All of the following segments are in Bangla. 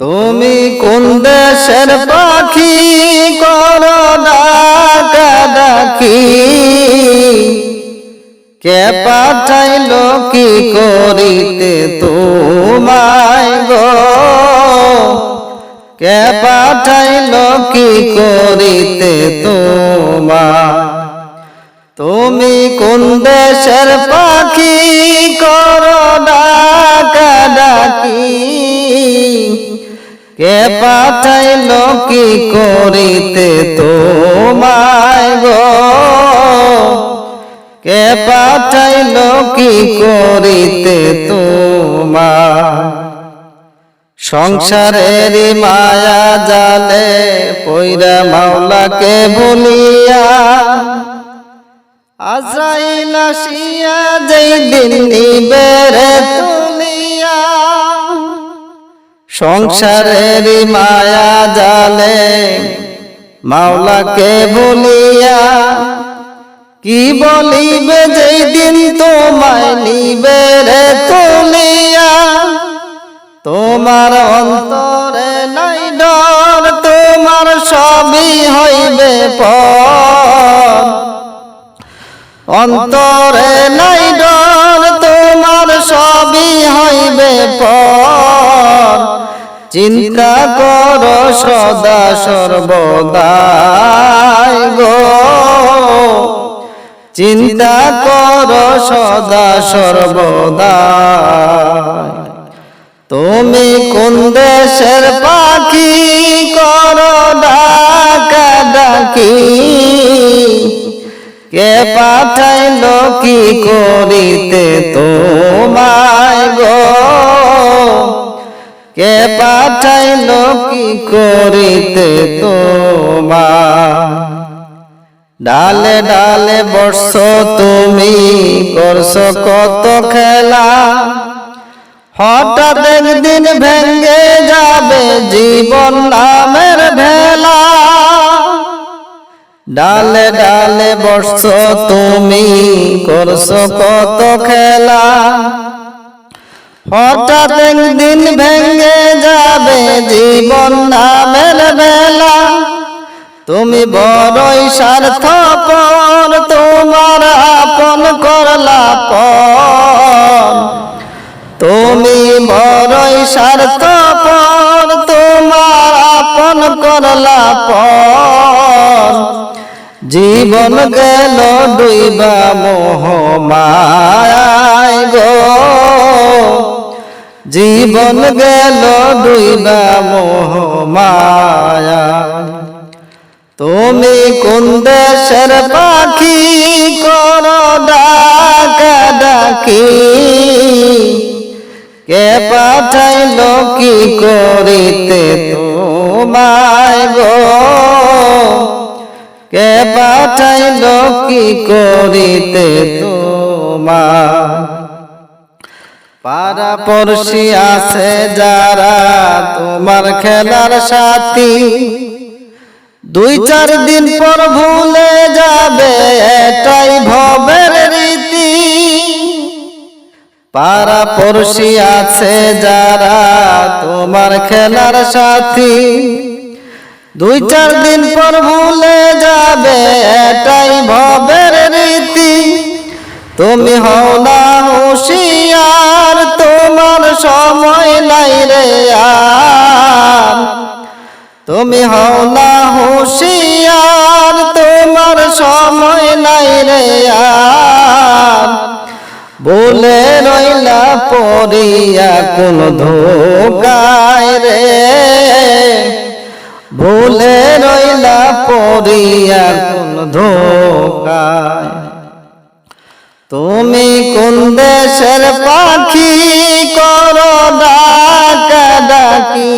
তুমি কোন দেশের পাখি করো ডাকা কে পাঠাইল কি করিতে তোমায় গো? কে পাঠাইল কি করিতে তোমায়? তুমি কোন দেশের পাখি করো ডাকি? কে পাঠাইল কি করিতে তোমায় গো? কে পাঠাইল কি করিতে তোমায়? সংসারের মায়া জালে পৈরা মাওলাকে বলিয়া আজরাইল আসিয়া যেই দিন তুলিয়া সংসারের মায়া জালে মাওলাকে বলিয়া, কি বলিবে যেই দিন তোমায় নিবে রে তুলিয়া? তোমার অন্তরে নাই ডর, তোমার সবই হইবে পর। অন্তরে নাই ডর, তোমার সবই হইবে পর। চিন্তা কর সদা সর্বদাই গো। চিন্তা কর সদা সর্বদাই। তুমি কোন দেশের পাখি করো ডাকা ডাকি। কে পাঠাইল কি করিতে তোমায়? পাঠাইল কি করিতে তোমা ডালে ডালে বর্ষ তুমি, করছ কত খেলা। হঠাৎ একদিন ভেঙ্গে যাবে জীবন নামের ভেলা। ডালে ডালে বর্ষ তুমি, করছ কত খেলা। হঠাৎ একদিন ভেঙ্গে যাবে জীবন নামের বেলা। তুমি বড়ই স্বার্থপর, তোমার আপন করলা পর। তুমি বড়ই স্বার্থপর, তোমার আপন করলা পর। জীবন গেল ডুইবা মোহ মায়। জীবন গেল ডুইবা মোহ মায়া। তুমি কোন দেশের পাখি করো ডাকা ডাকি? কে পাঠাইল কি করিতে তোমায় গো? কে পাঠাইল কি করিতে তোমায়? পাড়া পড়শি আছে যারা, তোমার খেলার সাথী। দুই চার দিন পর ভুলে যাবে, এটাই ভবের রীতি। পাড়া পড়শি আছে যারা, তোমার খেলার সাথী। দুই চার দিন পর ভুলে যাবে, এটাই ভবের রীতি। তুমি হও না হুশিয়ার তোমার সময় নাই রে তুমি হও না হুশিয়ার, তোমার সময় নাই রে বলে রইলা পড়িয়া কোন ধোকায় রে। ভুলে রইলা পড়িয়া কোন ধোকায়। তুমি কোন দেশের পাখি করো ডাকা ডাকি?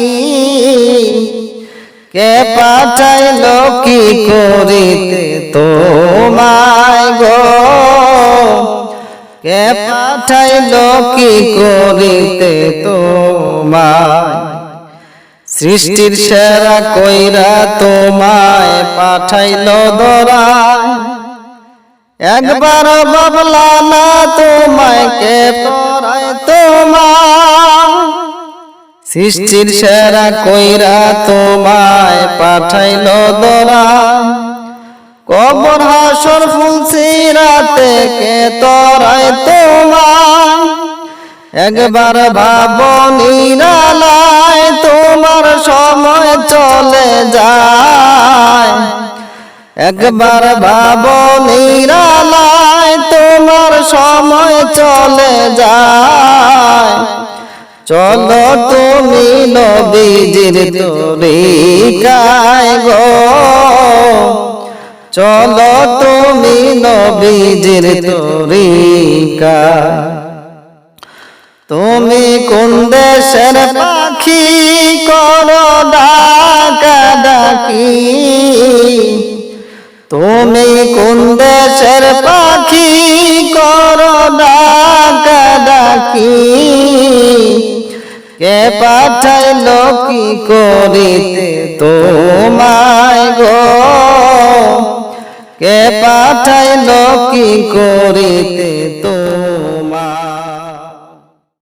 কে পাঠাইল কি করিতে তোমায় গো? কে পাঠাইল কি করিতে তোমায়? সৃষ্টির সেরা কইরা তোমায় পাঠাইল দরায় একবার বাবলা না তোমায় কে তোমার সৃষ্টির সেরা কইরা তোমায় পাঠাইল দরা। কবর হাসর ফুলছি রাতে কে তরাই তোমার একবার ভাব নিরালায় একবার ভাব নিরালায় তোমার সময় চলে যায়। চলো তুমি নবীজির তরিকায় গো। চলো তুমি নবীজির তরিকায়। তুমি কোন দেশের পাখি করো ডাকা ডাকি? দেশের পাখি করোনা কি কে পাঠাইল কি করিতে তোমায় গো? কে পাঠাইল কি করিতে তো